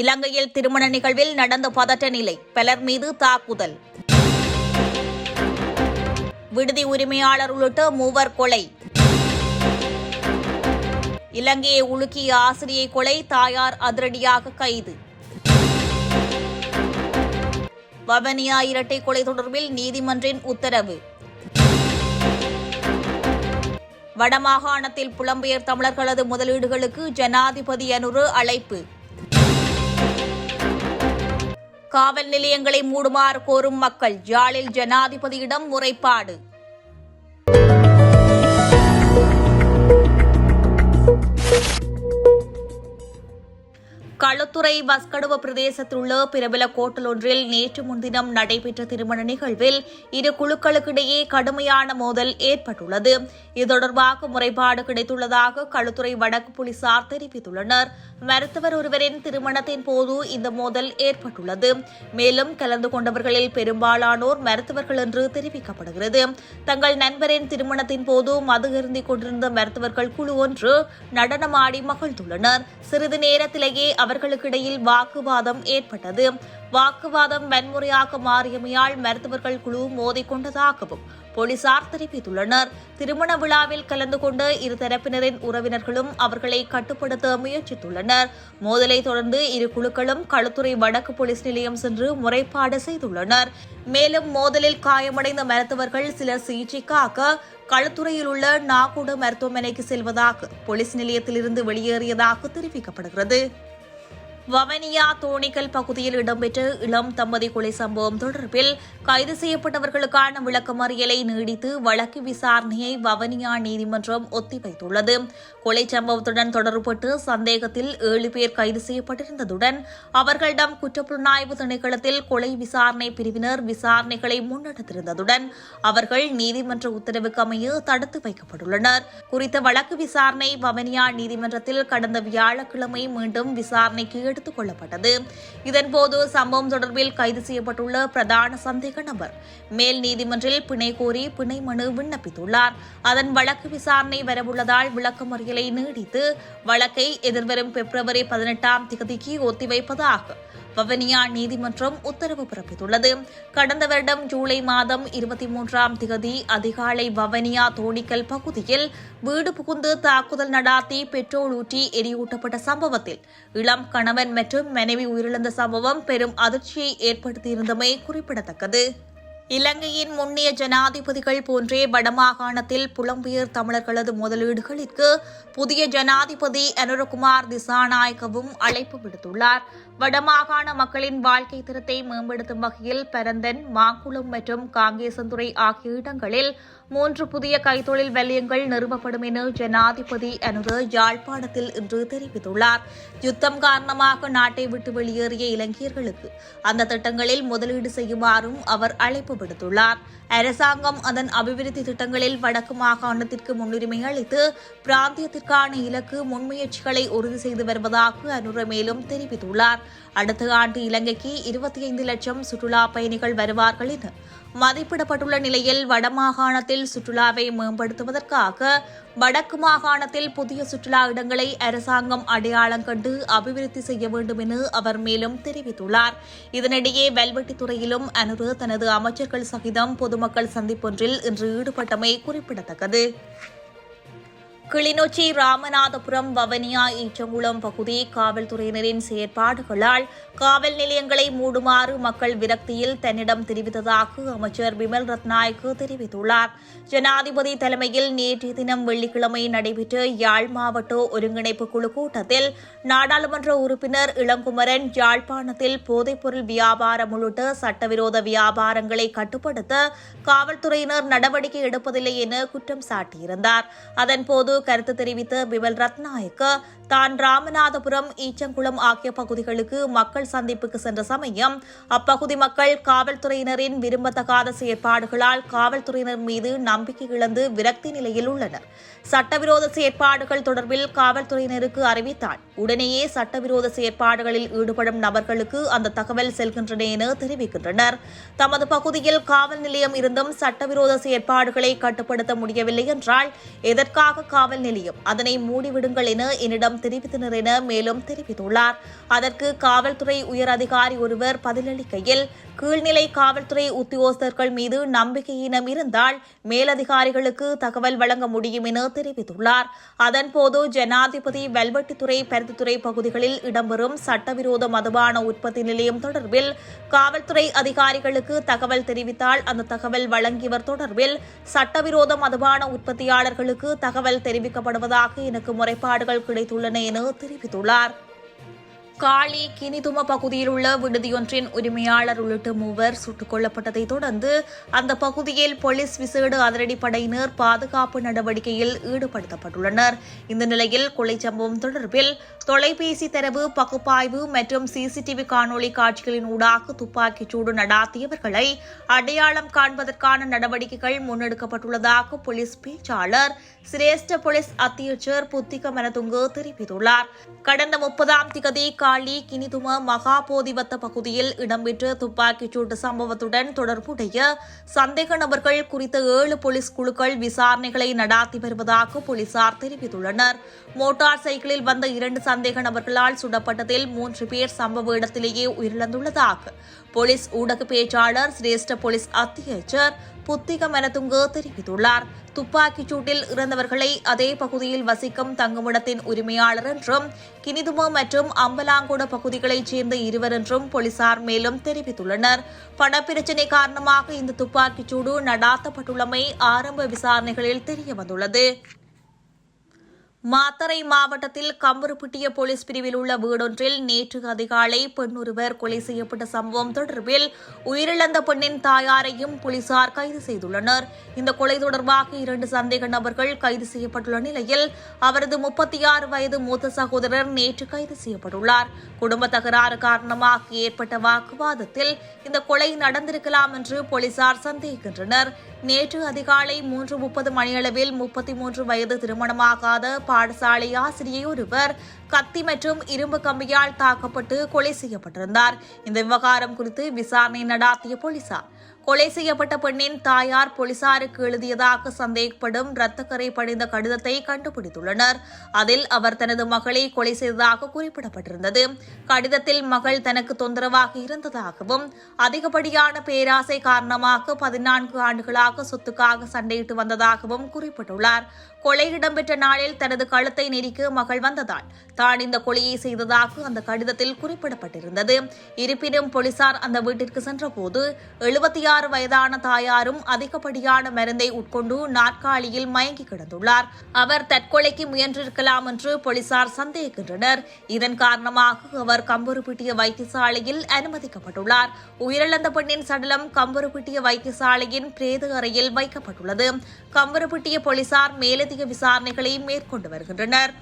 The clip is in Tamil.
இலங்கையில் திருமண நிகழ்வில் நடந்த பதட்ட நிலை பலர் மீது தாக்குதல். விடுதி உரிமையாளர் உள்ளிட்ட மூவர் கொலை. இலங்கையை உலுக்கிய ஆசிரியை கொலை தாயார் அதிரடியாக கைது. வவனியா இரட்டை கொலை தொடர்பில் நீதிமன்றின் உத்தரவு. வடமாகாணத்தில் புலம்பெயர் தமிழர்களது முதலீடுகளுக்கு ஜனாதிபதி அனுரு அழைப்பு. காவல் நிலையங்களை மூடுமாறு கோரும் மக்கள் யாழில் ஜனாதிபதியிடம் முறைப்பாடு. களுத்துறை வஸ்கடுவ பிரதேசத்தில் உள்ள பிரபல கோட்டல் ஒன்றில் நேற்று முன்தினம் நடைபெற்ற திருமண நிகழ்வில் இரு குழுக்களுக்கிடையே கடுமையான மோதல் ஏற்பட்டுள்ளது. இது தொடர்பாக முறைப்பாடு கிடைத்துள்ளதாக களுத்துறை வடக்கு போலீசார் தெரிவித்துள்ளனர். மருத்துவர் ஒருவரின் திருமணத்தின் போது இந்த மோதல் ஏற்பட்டுள்ளது. மேலும் கலந்து கொண்டவர்களில் பெரும்பாலானோர் மருத்துவர்கள் என்று தெரிவிக்கப்படுகிறது. தங்கள் நண்பரின் திருமணத்தின் போது மது அருந்திக் கொண்டிருந்த மருத்துவர்கள் குழு ஒன்று நடனமாடி மகிழ்ந்துள்ளனர். சிறிது நேரத்திலேயே அவர்களுக்கிடையில் வாக்குவாதம் ஏற்பட்டது. வாக்குவாதம் வன்முறையாக மாறியமையால் மருத்துவர்கள் குழு மோதிக்கொண்டதாகவும் போலீசார் தெரிவித்துள்ளனர். திருமண விழாவில் கலந்து கொண்ட இரு தரப்பினரின் உறவினர்களும் அவர்களை கட்டுப்படுத்த முயற்சித்துள்ளனர். மோதலை தொடர்ந்து இரு குழுக்களும் களுத்துறை வடக்கு போலீஸ் நிலையம் சென்று முறைப்பாடு செய்துள்ளனர். மேலும் மோதலில் காயமடைந்த மருத்துவர்கள் சிலர் சிகிச்சைக்காக களுத்துறையில் உள்ள நாகூடு மருத்துவமனைக்கு செல்வதாக போலீஸ் நிலையத்திலிருந்து வெளியேறியதாக தெரிவிக்கப்படுகிறது. வவனியா தோணிக்கல் பகுதியில் இடம்பெற்ற இளம் தம்பதி கொலை சம்பவம் தொடர்பில் கைது செய்யப்பட்டவர்களுக்கான விளக்கமறியலை நீடித்து வழக்கு விசாரணையை வவனியா நீதிமன்றம் ஒத்திவைத்துள்ளது. கொலை சம்பவத்துடன் தொடர்பட்டு சந்தேகத்தில் ஏழு பேர் கைது செய்யப்பட்டிருந்ததுடன் அவர்களிடம் குற்றப்புலனாய்வு திணைக்களத்தில் கொலை விசாரணை பிரிவினர் விசாரணைகளை முன்னெடுத்திருந்ததுடன் அவர்கள் நீதிமன்ற உத்தரவுக்கு அமைய தடுத்து வைக்கப்பட்டுள்ளனர். குறித்த வழக்கு விசாரணை வவனியா நீதிமன்றத்தில் கடந்த வியாழக்கிழமை மீண்டும் விசாரணைக்கு எடுத்துக் கொள்ளப்பட்டது. இதன்போது சம்பவம் தொடர்பில் கைது செய்யப்பட்டுள்ள பிரதான சந்தேக நபர். மேல் நீதிமன்றில் பிணை கோரி பிணை மனு விண்ணப்பித்துள்ளார். அதன் வழக்கு விசாரணை வரவுள்ளதால் விளக்கமறியலை நீடித்து வழக்கை எதிர்வரும் பிப்ரவரி பதினெட்டாம் திகதிக்கு ஒத்திவைப்பதாக வவனியா நீதிமன்றம் உத்தரவு பிறப்பித்துள்ளது. கடந்த வருடம் ஜூலை மாதம் இருபத்தி மூன்றாம் திகதி அதிகாலை வவனியா தோணிக்கல் பகுதியில் வீடு புகுந்து தாக்குதல் நடாத்தி பெட்ரோல் ஊற்றி எரியூட்டப்பட்ட சம்பவத்தில் இளம் கணவன் மற்றும் மனைவி உயிரிழந்த சம்பவம் பெரும் அதிர்ச்சியை ஏற்படுத்தியிருந்தமை குறிப்பிடத்தக்கது. இலங்கையின் முன்னைய ஜனாதிபதிகள் போன்றே வடமாகாணத்தில் புலம்பெயர் தமிழர்களது முதலீடுகளுக்கு புதிய ஜனாதிபதி அனுரகுமார் திசாநாயகவும் அழைப்பு விடுத்துள்ளார். வடமாகாண மக்களின் வாழ்க்கை தரத்தை மேம்படுத்தும் வகையில் பரந்தன் மாங்குளம் மற்றும் காங்கேசந்துறை ஆகிய இடங்களில் மூன்று புதிய கைத்தொழில் வலயங்கள் நிறுவப்படும் என ஜனாதிபதி அனுர யாழ்ப்பாணத்தில் இன்று தெரிவித்துள்ளார். யுத்தம் காரணமாக நாட்டை விட்டு வெளியேறிய இலங்கையர்களுக்கு அந்த திட்டங்களில் முதலீடு செய்யுமாறும் அவர் அழைப்பு விடுத்துள்ளார் அரசாங்கம் அதன் அபிவிருத்தி திட்டங்களில் வடக்கு மாகாணத்திற்கு முன்னுரிமை அளித்து பிராந்தியத்திற்கான இலக்கு முன்முயற்சிகளை உறுதி செய்து வருவதாக அனுர மேலும் தெரிவித்துள்ளார். அடுத்த ஆண்டு இலங்கைக்கு இருபத்தி ஐந்து லட்சம் சுற்றுலா பயணிகள் வருவார்கள் என மதிப்பிடப்பட்டுள்ள நிலையில் வடமாகாணத்தில் சுற்றுலாவை மேம்படுத்துவதற்காக வடக்கு மாகாணத்தில் புதிய சுற்றுலா இடங்களை அரசாங்கம் அடையாளம் கண்டு அபிவிருத்தி செய்ய வேண்டும் என அவர் மேலும் தெரிவித்துள்ளார். இதனிடையே வல்வெட்டித்துறையிலும் அனுரு தனது அமைச்சர்கள் சகிதம் பொதுமக்கள் சந்திப்பொன்றில் இன்று ஈடுபட்டமை குறிப்பிடத்தக்கது. கிளிநொச்சி ராமநாதபுரம் வவனியா ஈச்சங்குளம் பகுதி காவல்துறையினரின் செயற்பாடுகளால் காவல் நிலையங்களை மூடுமாறு மக்கள் விரக்தியில் தன்னிடம் தெரிவித்ததாக அமைச்சர் பிமல் ரத்நாயக்கு தெரிவித்துள்ளார். ஜனாதிபதி தலைமையில் நேற்றைய தினம் வெள்ளிக்கிழமை நடைபெற்ற யாழ் மாவட்ட ஒருங்கிணைப்பு குழு கூட்டத்தில் நாடாளுமன்ற உறுப்பினர் இளங்குமரன் யாழ்ப்பாணத்தில் போதைப்பொருள் வியாபாரம் உள்ளிட்ட சட்டவிரோத வியாபாரங்களை கட்டுப்படுத்த காவல்துறையினர் நடவடிக்கை எடுப்பதில்லை என குற்றம் சாட்டியிருந்தார். அதன்போது கருத்து தெரிவித்த பிமல் ரத்நாயக்க தான் ராமநாதபுரம் ஈச்சங்குளம் ஆகிய பகுதிகளுக்கு மக்கள் சந்திப்புக்கு சென்ற சமயம் அப்பகுதி மக்கள் காவல்துறையினரின் விரும்பத்தகாத செயற்பாடுகளால் காவல்துறையினர் மீது நம்பிக்கை இழந்து விரக்தி நிலையில் உள்ளனர். சட்டவிரோத செயற்பாடுகள் தொடர்பில் காவல்துறையினருக்கு அறிவித்தார். உடனேயே சட்டவிரோத செயற்பாடுகளில் ஈடுபடும் நபர்களுக்கு அந்த தகவல் செல்கின்றன என தெரிவிக்கின்றனர். தமது பகுதியில் காவல் நிலையம் இருந்தும் சட்டவிரோத செயற்பாடுகளை கட்டுப்படுத்த முடியவில்லை என்றால் எதற்காக காவல் நிலையம். அதனை மூடிவிடுங்கள் என என்னிடம் தெரிவித்தனர் என மேலும் தெரிவித்துள்ளார். அதற்கு காவல்துறை உயர் அதிகாரி ஒருவர் பதிலளிக்கையில் கீழ்நிலை காவல்துறை உத்தியோகஸ்தர்கள் மீது நம்பிக்கையினம் இருந்தால் மேலதிகாரிகளுக்கு தகவல் வழங்க முடியும் என தெரிவித்துள்ளார். அதன்போது ஜனாதிபதி வெல்வெட்டித்துறை பருத்தித்துறை பகுதிகளில் இடம்பெறும் சட்டவிரோத மதுபான உற்பத்தி நிலையம் தொடர்பில் காவல்துறை அதிகாரிகளுக்கு தகவல் தெரிவித்தால் அந்த தகவல் வழங்கியவர் தொடர்பில் சட்டவிரோத மதுபான உற்பத்தியாளர்களுக்கு தகவல் தெரிவிக்கப்படுவதாக எனக்கு முறைப்பாடுகள் கிடைத்துள்ளன என தெரிவித்துள்ளார். காளி கினிதும பகுதியில் உள்ள விடுதியொன்றின் உரிமையாளர் உள்ளிட்ட மூவர் சுட்டுக் கொல்லப்பட்டதைத் தொடர்ந்து அந்த பகுதியில் போலீஸ் விசேட அதிரடிப்படையினர் பாதுகாப்பு நடவடிக்கையில் ஈடுபடுத்தப்பட்டுள்ளனர். இந்த நிலையில் கொலை சம்பவம் தொடர்பில் தொலைபேசி தரவு பகுப்பாய்வு மற்றும் சிசிடிவி காணொலி காட்சிகளின் ஊடாக துப்பாக்கிச் சூடு நடாத்தியவர்களை அடையாளம் காண்பதற்கான நடவடிக்கைகள் முன்னெடுக்கப்பட்டுள்ளதாக போலீஸ் பேச்சாளர் சிரேஷ்ட போலீஸ் அத்தியட்சர் புத்திக மனதுங்கு தெரிவித்துள்ளார். கடந்த முப்பதாம் திகதி காளி கினிதும மகாபோதிவத்த பகுதியில் இடம்பெற்ற துப்பாக்கிச் சூட்டு சம்பவத்துடன் தொடர்புடைய சந்தேக நபர்கள் குறித்த ஏழு போலீஸ் குழுக்கள் விசாரணைகளை நடாத்தி வருவதாக போலீசார் தெரிவித்துள்ளனர். மோட்டார் சைக்கிளில் வந்த இரண்டு சந்தேக நபர்களால் சுடப்பட்டதில் மூன்று பேர் சம்பவ இடத்திலேயே உயிரிழந்துள்ளதாக போலீஸ் ஊடக பேச்சாளர் சிரேஷ்ட போலீஸ் அத்தியட்சர் புத்திக மெனதுங்கு தெரிவித்துள்ளார். துப்பாக்கிச் சூட்டில் இறந்தவர்களை அதே பகுதியில் வசிக்கும் தங்குமிடத்தின் உரிமையாளர் என்றும் கினிதுமோ மற்றும் அம்பலாங்கோட பகுதிகளைச் சேர்ந்த இருவர் என்றும் போலீசார் மேலும் தெரிவித்துள்ளனர். பணப்பிரச்சினை காரணமாக இந்த துப்பாக்கிச் சூடு நடாத்தப்பட்டுள்ளமை ஆரம்ப விசாரணைகளில் தெரியவந்துள்ளது. மாத்தறை மாவட்டத்தில் கம்பருப்பிட்டிய போலீஸ் பிரிவில் உள்ள வீடொன்றில் நேற்று அதிகாலை பெண் ஒருவர் கொலை செய்யப்பட்ட சம்பவம் தொடர்பில் உயிரிழந்த பெண்ணின் தாயாரையும் போலீசார் கைது செய்துள்ளனர். இந்த கொலை தொடர்பாக இரண்டு சந்தேக நபர்கள் கைது செய்யப்பட்டுள்ள நிலையில் அவரது முப்பத்தி ஆறு வயது மூத்த சகோதரர் நேற்று கைது செய்யப்பட்டுள்ளார். குடும்ப தகராறு காரணமாக ஏற்பட்ட வாக்குவாதத்தில் இந்த கொலை நடந்திருக்கலாம் என்று போலீசார் சந்தேகிக்கின்றனர். நேற்று அதிகாலை மூன்று முப்பது மணியளவில் முப்பத்தி மூன்று வயது திருமணமாகாத பாடசாலை ஆசிரியை ஒருவர் கத்தி மற்றும் இரும்பு கம்பியால் தாக்கப்பட்டு கொலை செய்யப்பட்டிருந்தார். இந்த விவகாரம் குறித்து விசாரணை நடாத்திய போலீசார். கொலை செய்யப்பட்ட பெண்ணின் தாயார் போலீசாருக்கு எழுதியதாக சந்தேகப்படும் ரத்தக்கரை படிந்த கடிதத்தை கண்டுபிடித்துள்ளனர். அதில் அவர் தனது மகளை கொலை செய்ததாக குறிப்பிடப்பட்டிருந்தது. கடிதத்தில் மகள் தனக்கு தொந்தரவாக இருந்ததாகவும் அதிகப்படியான பேராசை காரணமாக பதினான்கு ஆண்டுகளாக சொத்துக்காக சண்டையிட்டு வந்ததாகவும் குறிப்பிட்டுள்ளார். கொலை இடம்பெற்ற நாளில் தனது கழுத்தை நெரிக்க மகள் வந்ததால் தான் இந்த கொலையை செய்ததாக அந்த கடிதத்தில் குறிப்பிடப்பட்டிருந்தது. இருப்பினும் போலீசார் அந்த வீட்டிற்கு சென்றபோது எழுபத்தி ஆறு வயதான தாயாரும் அதிகப்படியான மருந்தை உட்கொண்டு நாற்காலியில் மயங்கி கிடந்துள்ளார். அவர் தற்கொலைக்கு முயன்றிருக்கலாம் என்று போலீசார் சந்தேகிக்கின்றனர். இதன் காரணமாக அவர் கம்புருப்பிட்டிய வைத்தியசாலையில் அனுமதிக்கப்பட்டுள்ளார். உயிரிழந்த பெண்ணின் சடலம் கம்புருப்பிட்டிய வைத்தியசாலையின் பிரேத அறையில் வைக்கப்பட்டுள்ளது. கம்புருப்பிட்டிய போலீசார் மேலதிக விசாரணைகளை மேற்கொண்டு வருகின்றனர்.